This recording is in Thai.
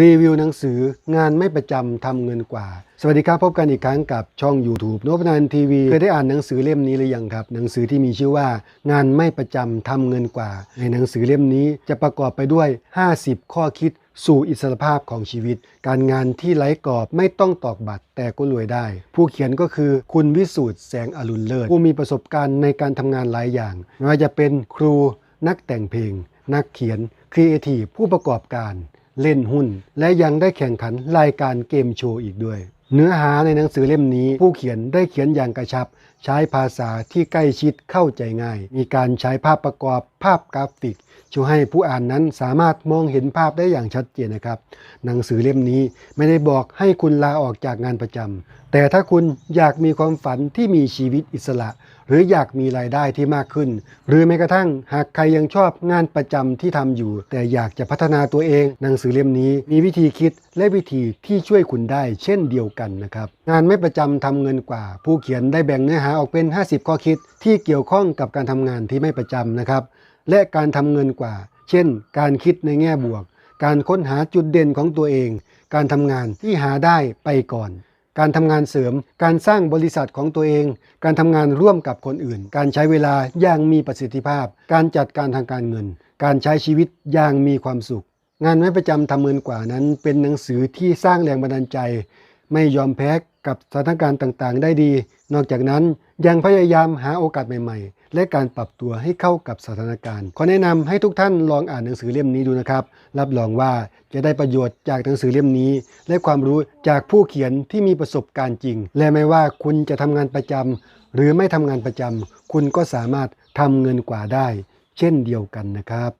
รีวิวหนังสืองานไม่ประจำทำเงินกว่า สวัสดีครับพบกันอีกครั้งกับช่อง YouTube นพนันทีวีเคยได้อ่านหนังสือเล่มนี้หรือยังครับ หนังสือที่มีชื่อว่า งานไม่ประจำทำเงินกว่า ในหนังสือเล่มนี้จะประกอบไปด้วย 50 ข้อคิดสู่อิสรภาพของชีวิต การงานที่ไร้กรอบไม่ต้องตอกบัตรแต่ก็รวยได้ ผู้เขียนก็คือคุณวิสูตรแสงอรุณเลิศผู้มีประสบการณ์ในการทำงานหลายอย่างไม่ว่าจะเป็นครูนักแต่งเพลง นักเขียนครีเอทีฟผู้ประกอบการ เล่นหุ้น และยังได้แข่งขันรายการเกมโชว์อีกด้วย เนื้อหาในหนังสือเล่มนี้ ผู้เขียนได้เขียนอย่างกระชับ ใช้ภาษาที่ใกล้ชิดเข้าใจง่าย มีการใช้ภาพประกอบภาพกราฟิกช่วยให้ผู้อ่านนั้นสามารถมองเห็นภาพได้อย่างชัดเจนนะครับ หนังสือเล่มนี้ไม่ได้บอกให้คุณลาออกจากงานประจำแต่ถ้าคุณอยากมีความฝันที่มีชีวิตอิสระหรืออยากมีรายได้ที่มากขึ้น หรือแม้กระทั่งหากใครยังชอบงานประจำที่ทำอยู่ แต่อยากจะพัฒนาตัวเอง หนังสือเล่มนี้มีวิธีคิดและวิธีที่ช่วยคุณได้เช่นเดียวกันนะครับ งานไม่ประจำทำเงินกว่า ผู้เขียนได้แบ่งเนื้อหาออกเป็น 50 ข้อคิดที่เกี่ยวข้องกับการทำงานที่ไม่ประจำนะครับ และการทำเงินกว่า เช่น การคิดในแง่บวก การค้นหาจุดเด่นของตัวเอง การทำงานที่หาได้ไปก่อน การทำงานเสริม การสร้างบริษัทของตัวเอง การทำงานร่วมกับคนอื่น การใช้เวลาอย่างมีประสิทธิภาพ การจัดการทางการเงิน การใช้ชีวิตอย่างมีความสุข งานไม่ประจำทำเงินกว่านั้น เป็นหนังสือที่สร้างแรงบันดาลใจ ไม่ยอมแพ้กับสถานการณ์ต่างๆ ได้ดี นอกจากนั้นยังพยายามหาโอกาสใหม่ๆ และการปรับตัวให้เข้ากับสถานการณ์ ขอแนะนำให้ทุกท่านลองอ่านหนังสือเล่มนี้ดูนะครับ รับรองว่าจะได้ประโยชน์จากหนังสือเล่มนี้ และความรู้จากผู้เขียนที่มีประสบการณ์จริง และไม่ว่าคุณจะทำงานประจำหรือไม่ทำงานประจำคุณก็สามารถทำเงินกว่าได้ เช่นเดียวกันนะครับ